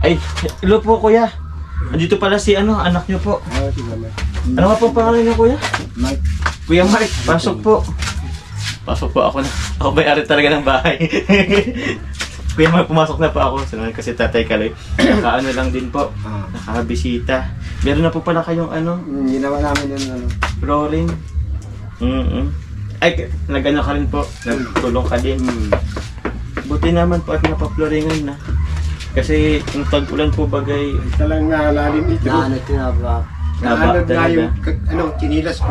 Ay, hello po kuya. Andito pala si ano, anak niyo po. Ah, Mike. Ano nga po pangalan niyo kuya? Mike. Kuya Mark, pasok po. Pasok po ako na. Ako may-ari talaga ng bahay. Kuya Mark, pumasok na po ako. Sanay kasi tatay Kaloy. Nakaano lang din po. Ah. Nakakabisita. Meron na po pala kayong ano, Mm, ginawa namin yung ano. flooring. Mm Ay, nagano ka rin po. Nagtulong ka din. Mm. Buti naman po at napaploringan na. Kasi yung tag-ulan po bagay, Ito lang nalalim ito. Naanot ko na ba? Naanod Naba, nga talaga. yung, ano, chinilas ko.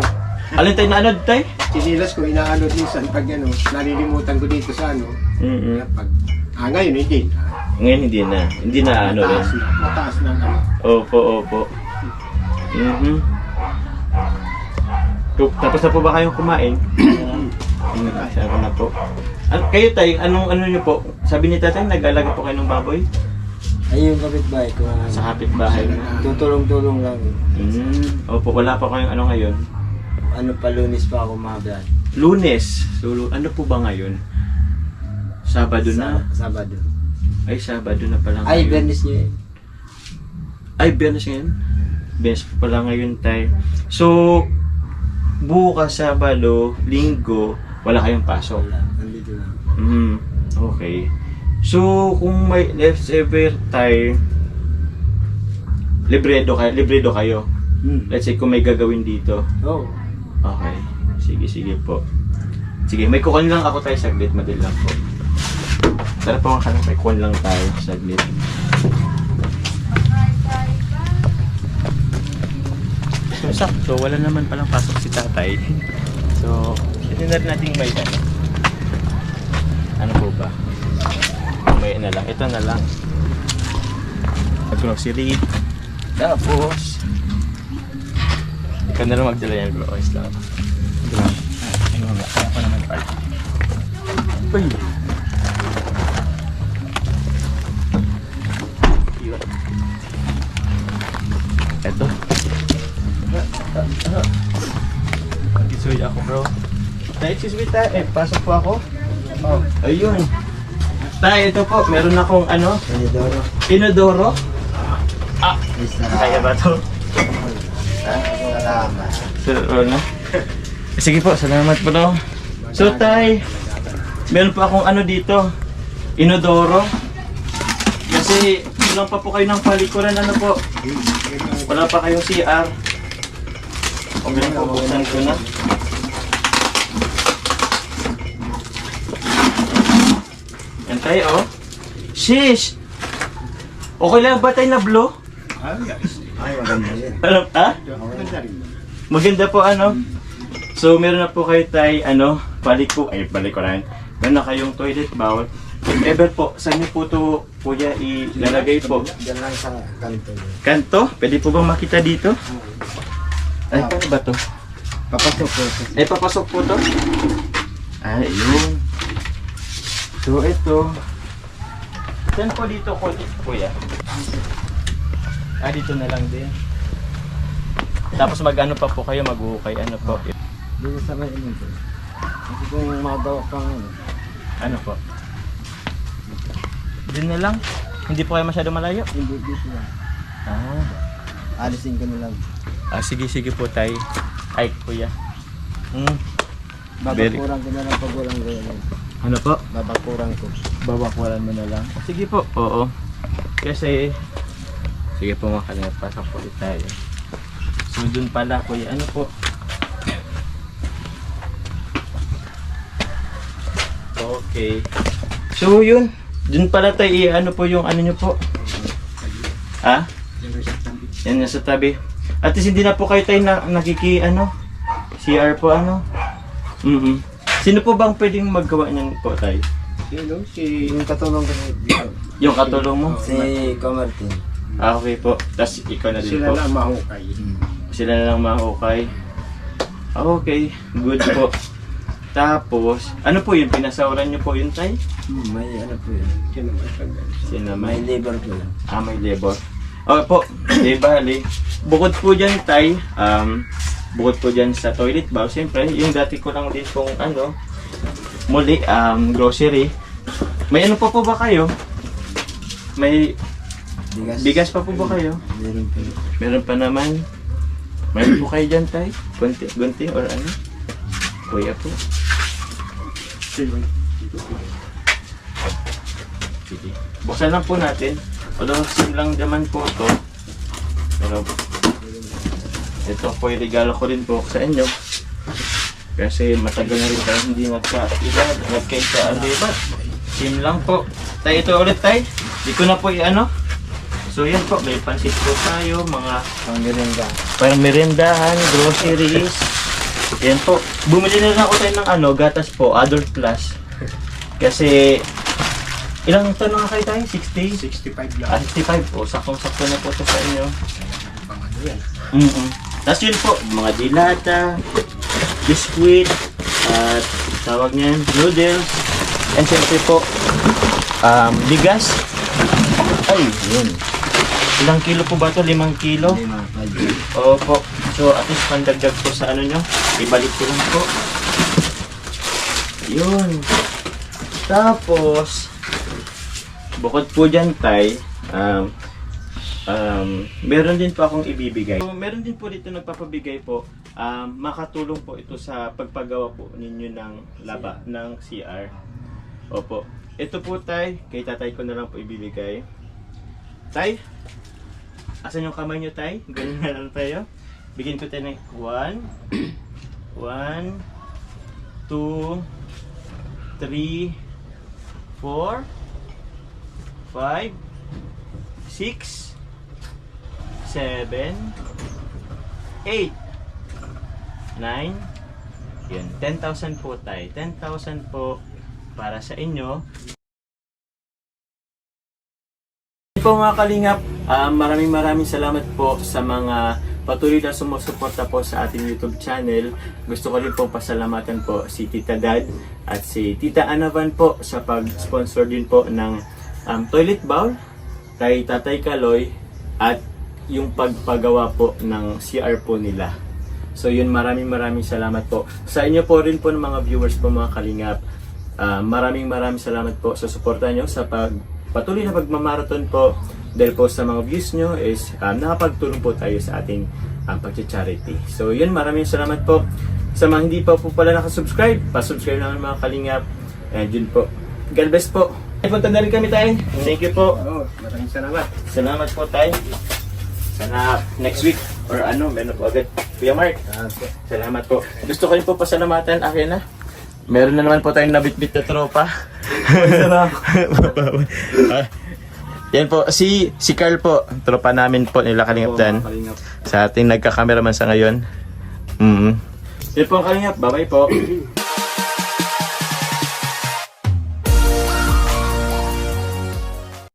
alin tayo na ano tay? Chinilas ko, inaanod minsan pag ano, nalilimutan ko dito sa ano. Mm Pag, ah, ngayon hindi. Ngayon hindi na. Hindi na ano rin. Mataas na. Mataas na ano. Opo, opo. Mhm. Tu- Tapos na po ba kayong kumain? Ano na, sabi na po. An kayo tay, anong ano niyo po? Sabi ni tatay, nag-alaga po kayo ng baboy? Ay, yung kapitbahay ko. Sa kapitbahay mo? Tutulong-tulong lang. Mm. Opo, wala pa kayong ano ngayon? Ano pa, lunis pa ako mabiyan. Lunes. So, lu- ano po ba ngayon? Sabado na? Sa, Sabado. Ay, Sabado na pala Ay, ngayon. Bernis nyo eh. Ay, Biyernes ngayon? Biyernes pa pala ngayon tayo. So, bukas, Sabado, Linggo, wala kayong pasok. Wala, nandito lang. Mm, okay. So, kung may leftover tayo, libredo kayo, libredo kayo. Hmm. Let's say kung may gagawin dito. Oh. Okay. Sige, sige po. Sige, may kukunin lang ako tayo saglit, madali lang po. Tara po mga kanang may kukunin lang tayo saglit. So, sakto, wala naman palang pasok si tatay. So, hindi na natin may ano. Ano po ba? May na lang. Ito na lang. Grocery. Tapos, ikaw na lang magdala yan bro. Ayos lang. Bro. Ay, mga kaya ko naman pala. Uy! Eto. Pag-isuy ako bro. Tay, excuse me tay. Eh, pasok po ako. Oh, ayun. Tay, ito po. Meron akong ano, Panidoro. inodoro. Ah, kaya ba to? Salamat. Sir, ano? Sige po, salamat po daw. So, tay, meron pa akong ano dito, inodoro. Kasi, kulang pa po kayo ng palikuran, ano po. Wala pa kayong CR. Kung ganun po, buksan ko na. Yan tayo, oh. Shish! Okay lang ba tayo na blue? Ay, maganda yan. Ano, ha? Maganda rin. Maganda po ano. So meron na po kayo tay ano, baliku ay balikuran. Meron na kayong toilet bowl. If ever po, saan niyo po to kuya ilalagay po? Diyan lang sa kanto. Kanto? Pwede po bang makita dito? Ay, paano ba to? Papasok ko. Ay, papasok po to? Ay, yun. So, ito. Saan po dito ko, kuya? Ah, dito na lang din. Tapos mag-ano pa po kayo, mag-ukay, ano po? Dito sa may ino ko. Kasi kung magawa kang ano. Ano po? Diyan na lang. Hindi po kayo masyado malayo. Hindi dito lang. Ah, Alisin ko na lang. ah sige, sige po tay. Ay, kuya. Hmm. Very- Babakuran ko na lang pag walang gawin. Ano po? Babakuran ko. Babakwalan mo na lang. Ah, sige po. Oo. Kasi, sige po mga kalingap, pasok po ulit tayo. So, dun pala, kuya, ano po? Okay. So, yun. Dun pala tayo, i- ano po yung ano nyo po? Ha? Yan nasa tabi. At least hindi na po kayo tayo na, nakiki, ano? CR po, ano? Mm Sino po bang pwedeng maggawa niyan po tayo? Sino? Si... Yung katulong ko dito. Yung katulong mo? Si Comartin. Ah, okay po. Tapos ikaw na din Sila po. na mahukay. Sila na lang mahukay. Ah, okay. Good po. Tapos, ano po yun? Pinasauran niyo po yun, Tay? Hmm, may ano po yun. Sino ba tagal? Sino May labor po yun. Ah, may labor. Okay po. Di bali. Bukod po dyan, Tay, um, bukod po dyan sa toilet bowl, siyempre, yung dati ko lang din kung ano, muli, um, grocery. May ano pa po ba kayo? May Bigas. Bigas pa po ba kayo? Meron po. Meron pa naman. Meron po kayo dyan, tay? Gunti, gunti or ano? Kuya po. Sige. Buksan lang po natin. Although, sim lang naman po ito. Pero, ito po yung regalo ko rin po sa inyo. Kasi matagal na rin tayo hindi nagka-iba, nagkaisa-alibat. Sim lang po. Tay, ito ulit tay. Di ko na po i-ano. So yan po, may pansit po tayo, mga Panggalinda. parang merendahan, groceries. Yan po. Bumili na lang ako tayo ng ano, gatas po, adult plus. Kasi, ilang taon na nga kayo tayo? 60? 65 Ah, lang. 65 po. Sakong-sakto na po ito sa inyo. Pang ano yan. Mm Tapos yun po, mga dilata, biskuit, at tawag niyan, noodles, and syempre po, um, bigas. Ay, yun. Ilang kilo po ba ito? Limang kilo? Lima. Opo. So, at least pandagdag po sa ano nyo. Ibalik ko lang po. Yun. Tapos, bukod po dyan, Tay, um, um, meron din po akong ibibigay. So, meron din po dito nagpapabigay po. Um, makatulong po ito sa pagpagawa po ninyo ng laba, ng CR. Opo. Ito po, Tay. Kay tatay ko na lang po ibibigay. Tay, asan yung kamay nyo, Tay? Ganyan na lang tayo. Bigyan ko tayo ng 1, 1, 2, 3, 4, 5, 6, 7, 8, 9, yun, 10,000 po tayo. 10,000 po para sa inyo. Po mga kalingap, ah, maraming maraming salamat po sa mga patuloy na sumusuporta po sa ating YouTube channel. Gusto ko rin po pasalamatan po si Tita Dad at si Tita Anavan po sa pag-sponsor din po ng um, toilet bowl kay Tatay Kaloy at yung pagpagawa po ng CR po nila. So yun, maraming maraming salamat po. Sa inyo po rin po ng mga viewers po mga kalingap. Ah, maraming maraming salamat po sa suporta nyo sa pag patuloy na pagmamarathon po dahil po sa mga views nyo is um, nakapagtulong po tayo sa ating um, pag-charity. So yun, maraming salamat po. Sa mga hindi pa po pala nakasubscribe, pa-subscribe naman mga kalingap. And yun po. God bless po. Ay, punta na rin kami tayo. Thank you po. Oo, maraming salamat. Salamat po tayo. Sana next week or ano, meron po agad. Kuya Mark, salamat po. Gusto ko rin po pasalamatan. Akin na. Meron na naman po tayong nabitbit na tropa. Ah, Yan po, si si Carl po, tropa namin po nila. Kalingap. Sa ating nagka-cameraman sa ngayon. Mm Yan po ang Kalingap, bye-bye po.